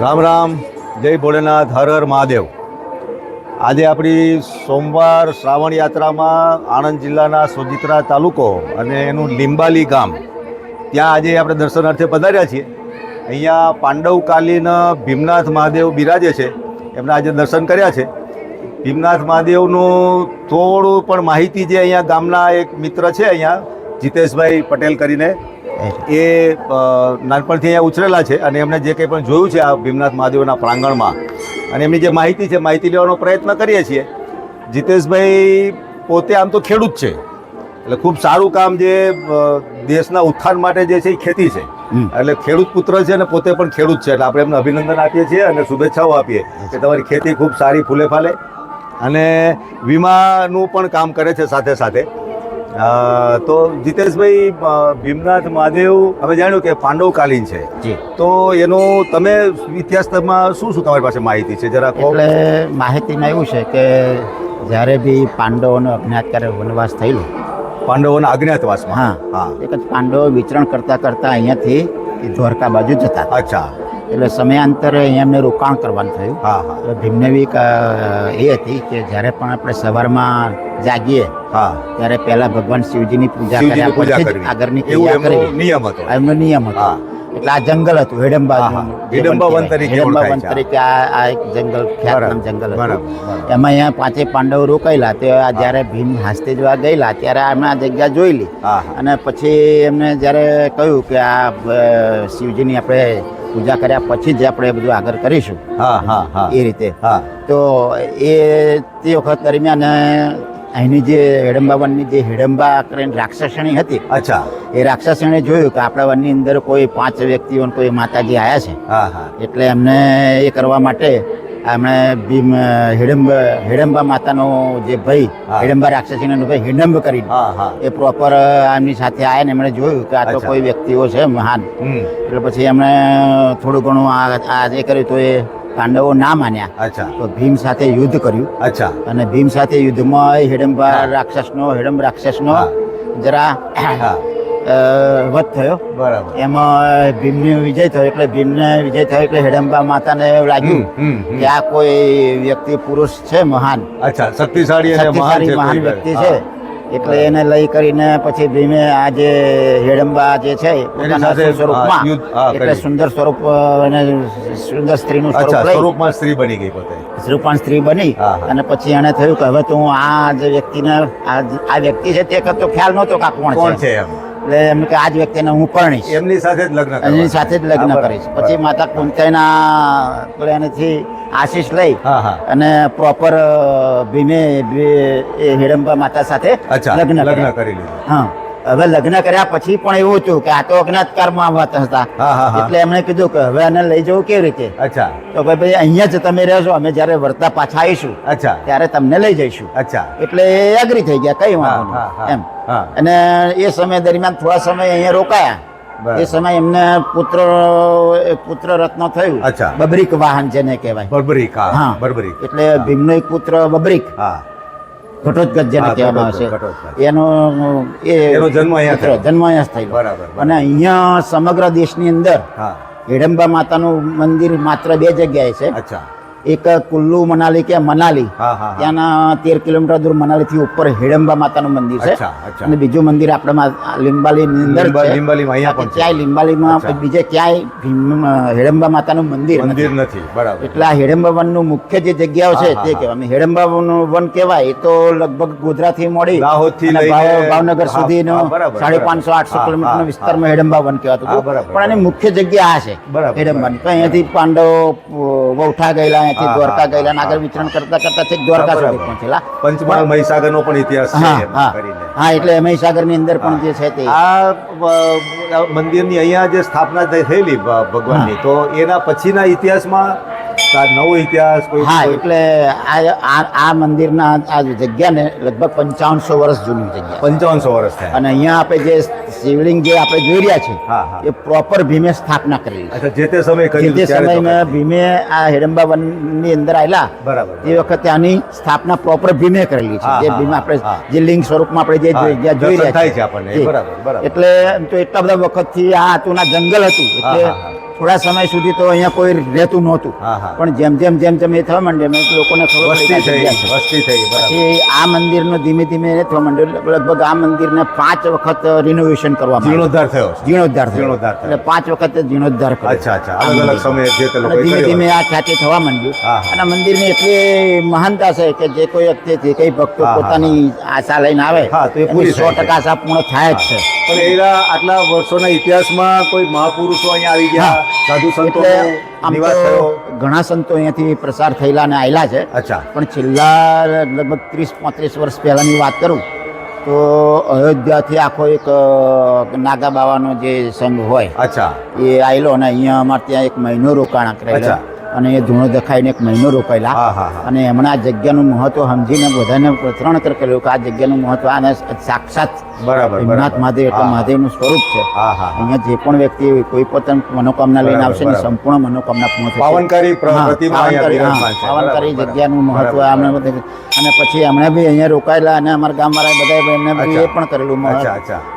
राम राम. जय भोलेनाथ. हर हर महादेव. આજે આપણી સોમવાર શ્રાવણ યાત્રામાં આણંદ જિલ્લાના સોજિત્રા તાલુકો અને એનું લીંબાલી ગામ. ત્યાં આજે આપણે દર્શનાર્થે પધાર્યા છીએ. અહીંયા પાંડવકાલીન ભીમનાથ મહાદેવ બિરાજે છે. એમના આજે દર્શન કર્યા છે. ભીમનાથ મહાદેવનું થોડું પણ માહિતી જે અહીંયા ગામના એક મિત્ર છે અહીંયા, જીતેશભાઈ પટેલ કરીને, એ નાનપણથી અહીંયા ઉછરેલા છે અને એમણે જે કંઈ પણ જોયું છે આ ભીમનાથ મહાદેવના પ્રાંગણમાં અને એમની જે માહિતી છે માહિતી લેવાનો પ્રયત્ન કરીએ છીએ. જીતેશભાઈ પોતે આમ તો ખેડૂત છે. એટલે ખૂબ સારું કામ જે દેશના ઉત્થાન માટે જે છે એ ખેતી છે. એટલે ખેડૂત પુત્ર છે અને પોતે પણ ખેડૂત છે. એટલે આપણે એમને અભિનંદન આપીએ છીએ અને શુભેચ્છાઓ આપીએ કે તમારી ખેતી ખૂબ સારી ફૂલે ફાલે અને વીમાનું પણ કામ કરે છે સાથે સાથે. તો જીતેશભાઈ ભીમનાથ મહાદેવ અમે જાણ્યું કે પાંડવકાલીન છે. જી. તો એનું તમે ઇતિહાસમાં શું શું તમારી પાસે માહિતી છે? જરા એટલે માહિતીમાં એવું છે કે જ્યારે બી પાંડવોનો અજ્ઞાતકારે વનવાસ થયેલો. પાંડવોના અજ્ઞાતવાસમાં? હા. હા. એક જ પાંડવો વિચરણ કરતાં કરતાં અહીંયાથી એ દ્વારકા બાજુ જતા. અચ્છા. એટલે સમયાંતરે અહીંયા એમને રોકાણ કરવાનું થયું. હા હા. ભીમનેવી એ હતી કે જ્યારે પણ આપણે સવારમાં જાગીએ હા. ત્યારે પહેલા ભગવાન શિવજીની પૂજા કર્યા પછી આગળની કરવી. નિયમ હતો. એમનો નિયમ હતો. એટલે આ જંગલ હતું હિડમ્બા હા, હા. વન તરીકે હિડમ્બા વન તરીકે આ આ એક જંગલ ખ્યાતનામ જંગલ હતું. એમાં અહીંયા પાંચે પાંડવ રોકાયેલા. તે આ જ્યારે ભીમ હાસ્તે જોવા ગયેલા ત્યારે અમે આ જગ્યા જોયેલી હા હા. અને પછી એમને જ્યારે કહ્યું કે આ શિવજીની આપણે પૂજા કર્યા પછી જ આપણે બધું આગળ કરીશું. હા હા હા. એ રીતે. હા. તો એ તે વખત દરમિયાન અહીંની જે હેડંબા વનની જે હેડંબા કરીને રાક્ષસણી હતી અચ્છા. એ રાક્ષસણે જોયું કે આપણા વનની અંદર કોઈ પાંચ વ્યક્તિઓ કોઈ માતાજી આવ્યા છે. હા હા. એટલે એમને એ કરવા માટે એમણે હિડમ્બ હિડમ્બા માતાનો જે ભાઈ હિડંબા હિડમ્બા રાક્ષસીનો ભાઈ હિડમ્બ કરી એ પ્રોપર એમની સાથે આવ્યા ને એમણે જોયું કે આ તો કોઈ વ્યક્તિઓ છે મહાન એટલે પછી એમણે થોડું ઘણું આ જે કર્યું તો એ પાંડવો ના માન્યા. અચ્છા. તો ભીમ સાથે યુદ્ધ કર્યું. અચ્છા. અને ભીમ સાથે યુદ્ધમાં હિડંબા હિડમ્બા રાક્ષસનો હિડમ્બ રાક્ષસનો જરા વધ થયો. બરાબર. એમાં ભીમનો વિજય થયો એટલે ભીમને વિજય થયો એટલે હેડંબા માતાને લાગ્યું. કે આ કોઈ વ્યક્તિ પુરુષ છે મહાન. અચ્છા શક્તિશાળી મહાન શક્તિશાળી મહાન વ્યક્તિ છે. એટલે એને લઈ કરીને પછી ભીમે આ જે હેડંબા જે છે પોતાના સ્વરૂપમાં એટલે સુંદર સ્વરૂપ અને સુંદર સ્ત્રીનું સ્વરૂપમાં સ્ત્રી બની ગઈ પોતે. રૂપાન સ્ત્રી બની. અને પછી એને થયું કે હવે તો હું આ જે વ્યક્તિને આ આ વ્યક્તિ છે તે કરતો ખ્યાલ નહોતો કે આ કોણ છે. એટલે એમ કે આ જ વ્યક્તિને હું પરણીશ. એમની સાથે જ લગ્ન એની સાથે જ લગ્ન કરીશ. પછી. માતા કુંતાઈના પેલા એનાથી આશીષ લઈ અને પ્રોપર ભીમે એ હિડમ્બા માતા સાથે લગ્ન લગ્ન કરી લીધું. હા. હવે લગ્ન કર્યા પછી પણ એવું હતું કે આ તો અજ્ઞાતકારમાં વાત હતા. એટલે એમણે કીધું કે હવે આને લઈ જવું કેવી રીતે? અચ્છા. તો કે ભાઈ અહીંયા જ તમે રહેશો અમે જ્યારે વર્તા પાછા આવીશું અચ્છા. ત્યારે તમને લઈ જઈશું. અચ્છા. એટલે એ એગ્રી થઈ ગયા કઈ વાંધો એમ. અને એ સમય દરમિયાન થોડા સમય અહીંયા રોકાયા. એ સમય એમને પુત્ર પુત્ર રત્ન થયું. અચ્છા. બબરીક વાહન જેને કહેવાય. બરબરીક હા બબરીક. એટલે ભીમનો એક પુત્ર બબરીક. હા. ઘટોત્કચ જેને કહેવામાં આવે આવશે. એનો એ એનો જન્મ અહીંયા જન્મ અહીંયા થયેલો બરાબર. અને અહીંયા સમગ્ર દેશની અંદર હિડમ્બા માતાનું મંદિર માત્ર બે જગ્યાએ છે. અચ્છા. એક કુલ્લુ મનાલી કે મનાલી. ત્યાંના તેર કિલોમીટર દૂર મનાલીથી ઉપર હિડમ્બા માતાનું મંદિર છે. અને બીજું મંદિર આપણે લિંબાલી. ક્યાંય લિંબાલીમાં બીજે ક્યાંય હિડમ્બા માતાનું મંદિર મંદિર નથી. બરાબર. એટલે આ હિડમ્બા વનનું મુખ્ય જે જગ્યાઓ છે તે. કહેવાય. હિડમ્બા વન કહેવાય એ તો લગભગ ગોધરાથી મોડી ભાવનગર સુધીનો સાડી પાંચસો આઠસો કિલોમીટર કિલોમીટરનો વિસ્તારમાં હિડમ્બા વન કહેવાતું પણ એની મુખ્ય જગ્યા આ છે હિડમ્બાની અહીંયાથી પાંડવ વૌઠા ગયેલા અહીંયાથી દ્વારકા ગયેલા આગળ વિતરણ કરતા કરતા છેક દ્વારકા સુધી. પહોંચેલા. પંચમહાલ મહીસાગરનો પણ ઇતિહાસ છે હા એટલે મહીસાગરની અંદર પણ જે છે તે. આ મંદિરની અહીંયા જે સ્થાપના થયેલી ભગવાનની તો એના પછીના ઇતિહાસમાં નવો ઇતિહાસ હા એટલે આ મંદિરના આ જગ્યાને લગભગ પંચાવનસો વર્ષ જૂની જગ્યા. પંચાવનસો વર્ષ થયા. અને અહીંયા આપણે જે શિવલિંગ જે આપણે જોઈ રહ્યા છે હા, હા. એ પ્રોપર ભીમે સ્થાપના કરેલી અચ્છા જે તે સમય જે તે સમયમાં ભીમે આ હિડમ્બા વનની અંદર આવેલા બરાબર એ વખતે આની સ્થાપના પ્રોપર ભીમે કરેલી છે. જે ભીમે આપણે જે લિંગ સ્વરૂપમાં આપણે જે જગ્યા જોઈ રહ્યા થાય છે આપણને, બરાબર, બરાબર. એટલે તો એટલા બધા વખતથી આ હતું ના જંગલ હતું એટલે. થોડા સમય સુધી તો અહીંયા કોઈ રહેતું નહોતું. હા, હા. પણ જેમ જેમ જેમ જેમ એ થવા માંડ્યું એમ લોકોને વસ્તી થઈ વસ્તી થઈ પછી આ મંદિરનો ધીમે ધીમે એ થવા માંડ્યું. લગભગ આ મંદિરને પાંચ વખત રિનોવેશન કરવા જીર્ણોદ્ધાર થયો જીર્ણોદ્ધાર જીર્ણોદ્ધાર એટલે પાંચ વખત જીર્ણોદ્ધાર કર્યો. અચ્છા અચ્છા. અલગ અલગ મંદિર. સમયે જે તે ધીમે ધીમે આ ખ્યાતિ થવા માંડ્યું. અને મંદિરની એટલી મહાનતા છે કે જે કોઈ વ્યક્તિ જે કઈ ભક્તો પોતાની આશા લઈને આવે તો એ પૂરી સો ટકા આશા પૂર્ણ થાય જ છે. પણ એના આટલા વર્ષોના ઇતિહાસમાં કોઈ મહાપુરુષો અહીંયા આવી ગયા? સાધુ સંતો આમ નિવાસ તો થયો. ઘણા સંતો અહીંયાથી પ્રસાર થયેલા અને આવેલા છે. અચ્છા. પણ છેલ્લા લગભગ ત્રીસ પાંત્રીસ વર્ષ પહેલાંની વાત કરું તો અયોધ્યાથી આખો એક નાગા બાવાનો જે સંઘ હોય અચ્છા. એ આવેલો અને અહીંયા અમારે ત્યાં એક મહિનો રોકાણ કરેલા અને એ ધૂણો દેખાઈને એક મહિનો રોકાયેલા. અને એમણે આ જગ્યાનું મહત્વ સમજીને બધાને પ્રતરણ કરેલું કે આ જગ્યાનું મહત્વ આને સાક્ષાત બરાબર ભીમનાથ મહાદેવ એટલે મહાદેવનું સ્વરૂપ છે. હા હા હા. અહીંયા જે પણ વ્યક્તિ કોઈ પોતાની મનોકામના લઈને આવશે ને સંપૂર્ણ મનોકામના પૂર્ણ પાવનકારી પ્ર- હા, પ્રતિમા અહીંયા પાવનકારી, વિરાજમાન હા, છે. પાવનકારી બરાબર, જગ્યાનું મહત્વ બરાબર, અને પછી એમણે બી અહીંયા રોકાયેલા અને અમારા ગામવાળા બધા એમને એ પણ કરેલું.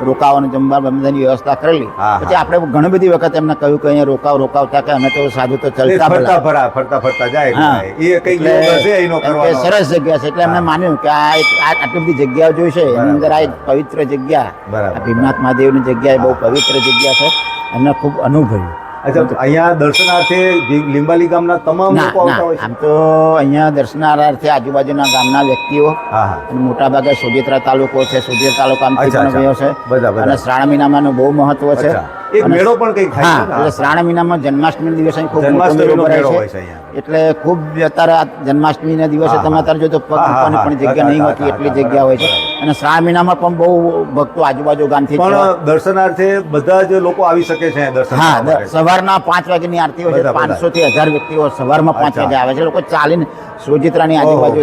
રોકાવાનું જમવા બધાની વ્યવસ્થા કરેલી. પછી આપણે ઘણી બધી વખત એમને કહ્યું કે અહીંયા રોકાવ રોકાવતા કે અમે તો સાધુ તો ચલતા ફરતા. ફરતા ફરતા જાય. એ કઈ સરસ જગ્યા છે. એટલે એમને માન્યું કે આ એક આટલી બધી જગ્યાઓ જોઈ છે. એની અંદર આ પવિત્ર જગ્યા. બરાબર. ભીમનાથ મહાદેવની જગ્યા એ બહુ પવિત્ર જગ્યા છે એમને ખૂબ અનુભવ્યું અચ્છા અહીંયા દર્શનાર્થે લીંબાલી ગામના તમામ લોકો આવતા હોય આમ તો અહીંયા દર્શનાર્થે આજુબાજુના ગામના વ્યક્તિઓ હા અને સોજેત્રા તાલુકો છે. સોજેત્રા તાલુકામાંથી અચ્છા, ગયો છે. અને શ્રાવણ મહિનામાં બહુ મહત્વ છે. એક મેળો પણ કંઈક હા એટલે શ્રાવણ મહિનામાં જન્માષ્ટમી દિવસે ખૂબ મેળો હોય છે એટલે ખૂબ અત્યારે જન્માષ્ટમીના દિવસે તમે અત્યારે જો તો પગ. પણ જગ્યા નહીં હોતી એટલી જગ્યા હોય છે. અને શ્રાવણ મહિનામાં પણ બહુ ભક્તો આજુબાજુ ગામથી પણ દર્શનાર્થે બધા જ લોકો આવી શકે છે દર્શન હા સવારના પાંચ વાગ્યાની આરતી હોય છે. પાંચસો થી હજાર વ્યક્તિઓ સવારમાં પાંચ. વાગે આવે છે. લોકો ચાલીને સોજિત્રાની આજુબાજુ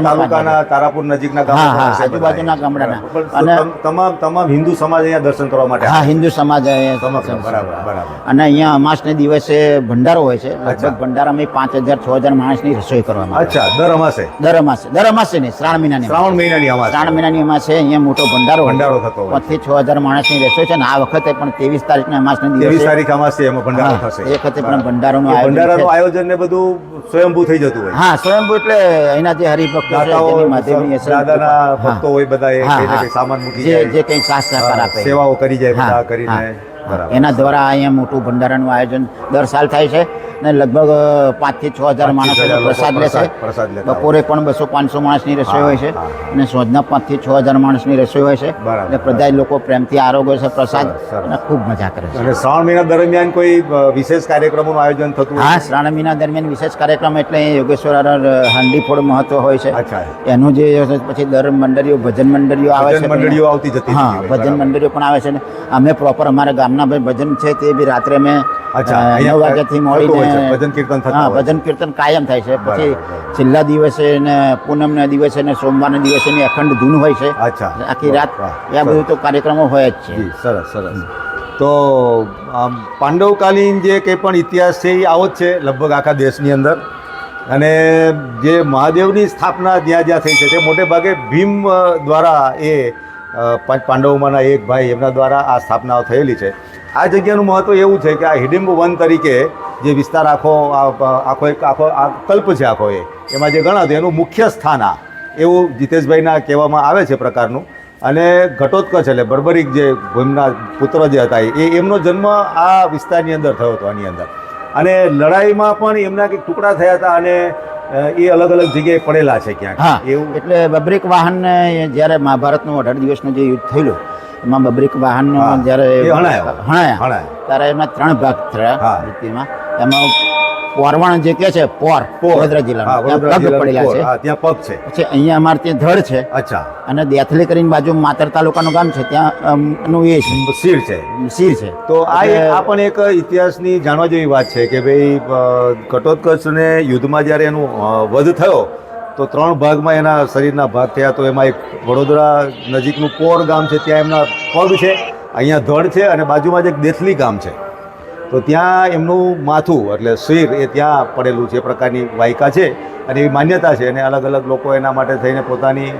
તાલુકાના તારાપુર નજીકના હા, હા, આજુબાજુના. ગામડાના. અને- તમામ તમામ હિન્દુ સમાજ અહીંયા દર્શન કરવા માટે હા હિન્દુ સમાજ અહીંયા સમગ્ર, બરાબર, બરાબર. અને અહીંયા અમાસને દિવસે ભંડારો હોય છે. લગભગ ભંડારામાં પાંચ હજાર છ હજાર માણસની રસોઈ કરવામાં અચ્છા દર અમાસે? દર અમાસે. દર અમાસે નહીં શ્રાવણ મહિનાની શ્રાવણ મહિનાની અમાસ. શ્રાવણ મહિનાની અમાસે અહીંયા મોટો ભંડારો ભંડારો થતો હોય છે. પાંચથી છ હજાર માણસની રહેશે છે ને આ વખતે પણ ત્રેવીસ તારીખના અમાસના ત્રેવીસ તારીખ અમાસ છે એમાં ભંડારો થશે. એ વખતે પણ ભંડારો ભંડારોનું આયોજન ભંડારાનું આયોજન ને બધું સ્વયંભૂ થઈ જતું હોય. હા સ્વયંભૂ એટલે એના જે હરિભક્તો છે માધ્યમની દાદાના ભક્તો હોય બધા એ સામાન મૂકી જે જે કંઈ સાથ સહકાર આપે. સેવાઓ કરી જાય બધા કરીને. એના દ્વારા અહીંયા મોટું ભંડારાનું આયોજન દર સાલ થાય છે ને લગભગ પાંચથી છ હજાર માણસો પ્રસાદ લે છે. બપોરે પણ બસો પાંચસો માણસની રસોઈ હોય છે. અને સોજના પાંચથી છ હજાર માણસની રસોઈ હોય છે. એટલે બધા લોકો પ્રેમથી આરોગ્ય છે પ્રસાદ. અને ખૂબ મજા કરે છે. શ્રાવણ મહિના દરમિયાન કોઈ વિશેષ કાર્યક્રમોનું આયોજન થતું હા શ્રાવણ મહિના દરમિયાન વિશેષ કાર્યક્રમ એટલે યોગેશ્વર હાંડી ફોડ મહત્વ હોય છે. એનું જે પછી દર મંડળીઓ ભજન મંડળીઓ આવે છે મંડળીઓ આવતી જતી હા ભજન મંડળીઓ પણ આવે છે ને. અમે પ્રોપર અમારા ગામના ભાઈ ભજન છે તે બી રાત્રે મેં નવ વાગ્યાથી મોડીને ભજન કીર્તન હા ભજન કીર્તન કાયમ થાય છે. પછી. છેલ્લા દિવસે ને પૂનમના દિવસે ને સોમવારના દિવસે ને અખંડ ધૂન હોય છે. અચ્છા આખી રાત એ આ બધું તો કાર્યક્રમો હોય જ છે. સરસ સરસ. તો પાંડવકાલીન જે કંઈ પણ ઇતિહાસ છે એ આવો જ છે લગભગ આખા દેશની અંદર. અને જે મહાદેવની સ્થાપના જ્યાં જ્યાં થઈ છે તે મોટે ભાગે ભીમ દ્વારા એ પાંચ પાંડવોમાંના એક ભાઈ એમના દ્વારા આ સ્થાપનાઓ થયેલી છે. આ જગ્યાનું મહત્ત્વ એવું છે કે આ હિડિંબ વન તરીકે જે વિસ્તાર આખો આખો એક, આખો, આ કલ્પ છે આખો એ. એમાં જે ગણાતું એનું મુખ્ય સ્થાન આ. એવું જીતેશભાઈના કહેવામાં આવે છે પ્રકારનું. અને ઘટોત્કચ એટલે બર્બરિક જે ભીમના પુત્ર જે હતા એ એમનો જન્મ આ વિસ્તારની અંદર થયો હતો આની અંદર. અને લડાઈમાં પણ એમના કંઈક ટુકડા થયા હતા અને એ અલગ અલગ જગ્યાએ પડેલા છે ક્યાંક હા એવું એટલે બબ્રિક વાહન જ્યારે મહાભારતનું અઢાર દિવસનું જે યુદ્ધ થયેલું એમાં બબ્રિક વાહન. જ્યારે હણાયો. હણાયા. ત્યારે એમાં ત્રણ ભાગ થયા. યુદ્ધમાં એમાં પોરવણ જે કે છે પોર. વડોદરા જિલ્લામાં ત્યાં પગ પડેલા છે. ત્યાં પગ છે. પછી અહીંયા અમારે ત્યાં ધડ છે. અચ્છા. અને દેથલી કરીને બાજુ માતર તાલુકાનું ગામ છે ત્યાં નું એ છે. શીર છે. શીર છે. તો આ આ પણ એક ઇતિહાસની જાણવા જેવી વાત છે કે ભાઈ ઘટોત્કચને યુદ્ધમાં જ્યારે એનું વધ થયો તો ત્રણ ભાગમાં એના શરીરના ભાગ થયા. તો એમાં એક વડોદરા નજીકનું પોર ગામ છે ત્યાં એમના પગ છે. અહીંયા ધડ છે અને બાજુમાં જ એક દેથલી ગામ છે. તો ત્યાં એમનું માથું એટલે શિર એ ત્યાં પડેલું છે એ પ્રકારની વાયકા છે અને એવી માન્યતા છે અને અલગ અલગ લોકો એના માટે થઈને પોતાની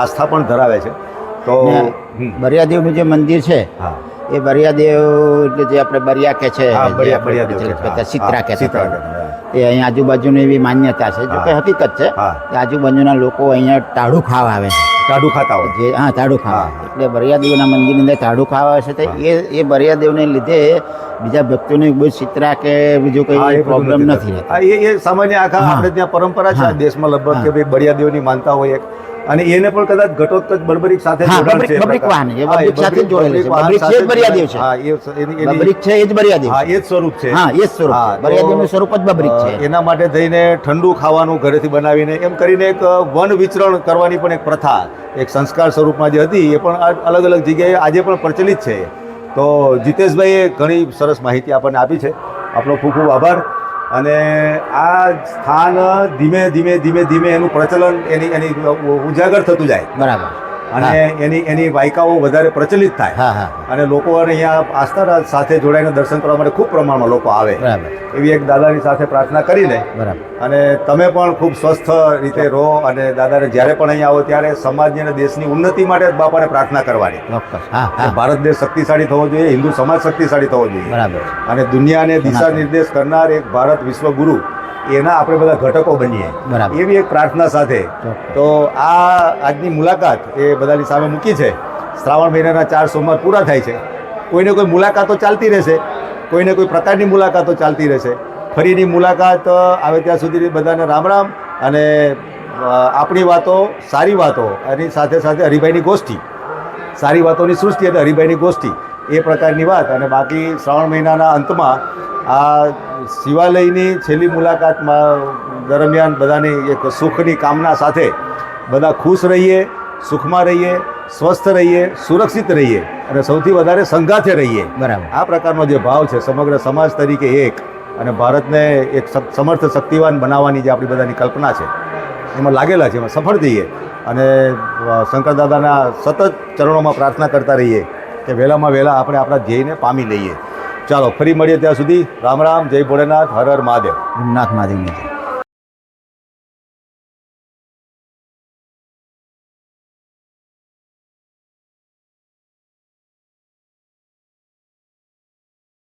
આસ્થા પણ ધરાવે છે. તો બરિયાદેવનું જે મંદિર છે હા. એ બરિયાદેવ એટલે જે આપણે બરિયા કે છે સિત્રા કે સિત્રા. એ અહીં આજુબાજુની એવી માન્યતા છે જો કે. હકીકત છે કે આજુબાજુના લોકો અહીંયા ટાળું ખાવા આવે છે. કાઢું ખાતા હોય. જે હા ટાઢું ખાવા. એટલે બરિયાદેવના મંદિરની અંદર ટાઢું ખાવા છે તો એ એ બરિયાદેવને લીધે બીજા ભક્તોને કોઈ ચિત્રા કે બીજું કોઈ પ્રોબ્લેમ નથી એ સામાન્ય આખા આપણે ત્યાં પરંપરા છે દેશમાં લગભગ. કે ભાઈ બરિયાદેવની માનતા હોય એક. અને એને પણ કદાચ ઘટોત્કચ બર્બરિક સાથે જોડાણ છે એ વાહન છે. બબરીક સાથે જોડેલું છે. વાહન છે જ છે. હા એ એની- એની- છે એ જ બરિયાદેવ હા એ જ સ્વરૂપ છે. હા એ જ સ્વરૂપ બરિયાદેવનું સ્વરૂપ જ બબરીક છે. એના માટે થઈને ઠંડુ ખાવાનું ઘરેથી બનાવીને એમ કરીને એક વન વિચરણ કરવાની પણ એક પ્રથા એક સંસ્કાર સ્વરૂપમાં જે હતી એ પણ અલગ અલગ જગ્યાએ આજે પણ પ્રચલિત છે. તો જીતેશભાઈએ ઘણી સરસ માહિતી આપણને આપી છે. આપણો ખૂબ ખૂબ આભાર. અને આ સ્થાન ધીમે ધીમે ધીમે ધીમે એનું પ્રચલન એની એની ઉજાગર થતું જાય. બરાબર. અને એની એની વાયકાઓ વધારે પ્રચલિત થાય. અને લોકો અહીંયા આસ્થા સાથે જોડાઈને દર્શન કરવા માટે ખૂબ પ્રમાણમાં લોકો આવે. એવી એક દાદાની સાથે પ્રાર્થના કરીને બરાબર. અને તમે પણ ખૂબ સ્વસ્થ રીતે રહો અને દાદાને જ્યારે પણ અહીંયા આવો ત્યારે સમાજની અને દેશની ઉન્નતિ માટે બાપાને પ્રાર્થના કરવાની. ભારત દેશ શક્તિશાળી થવો જોઈએ હિન્દુ સમાજ શક્તિશાળી થવો જોઈએ. અને દુનિયાને દિશા નિર્દેશ કરનાર એક ભારત વિશ્વગુરુ એના આપણે બધા ઘટકો બનીએ. બરાબર. એવી એક પ્રાર્થના સાથે તો આ આજની મુલાકાત એ બધાની સામે મૂકી છે. શ્રાવણ મહિનાના ચાર સોમવાર પૂરા થાય છે. કોઈને કોઈ મુલાકાતો ચાલતી રહેશે કોઈને કોઈ પ્રકારની મુલાકાતો ચાલતી રહેશે. ફરીની મુલાકાત આવે ત્યાં સુધી બધાને રામ રામ અને આપણી વાતો સારી વાતો એની સાથે સાથે હરિભાઈની ગોષ્ઠી. સારી વાતોની સૃષ્ટિ અને હરિભાઈની ગોષ્ઠી. એ પ્રકારની વાત અને બાકી શ્રાવણ મહિનાના અંતમાં આ શિવાલયની છેલ્લી મુલાકાતમાં દરમિયાન બધાની એક સુખની કામના સાથે બધા ખુશ રહીએ સુખમાં રહીએ સ્વસ્થ રહીએ સુરક્ષિત રહીએ અને સૌથી વધારે સંગાથે રહીએ. બરાબર. આ પ્રકારનો જે ભાવ છે સમગ્ર સમાજ તરીકે એક અને ભારતને એક સમર્થ શક્તિવાન બનાવવાની જે આપણી બધાની કલ્પના છે એમાં લાગેલા છે એમાં સફળ થઈએ અને શંકર દાદાના સતત ચરણોમાં પ્રાર્થના કરતા રહીએ કે વહેલામાં વહેલા આપણે આપણા ધ્યેયને પામી લઈએ. ચાલો ફરી મળીએ ત્યાં સુધી રામ રામ જય ભોળેનાથ હર હર મહાદેવ નાથ મહાદેવની.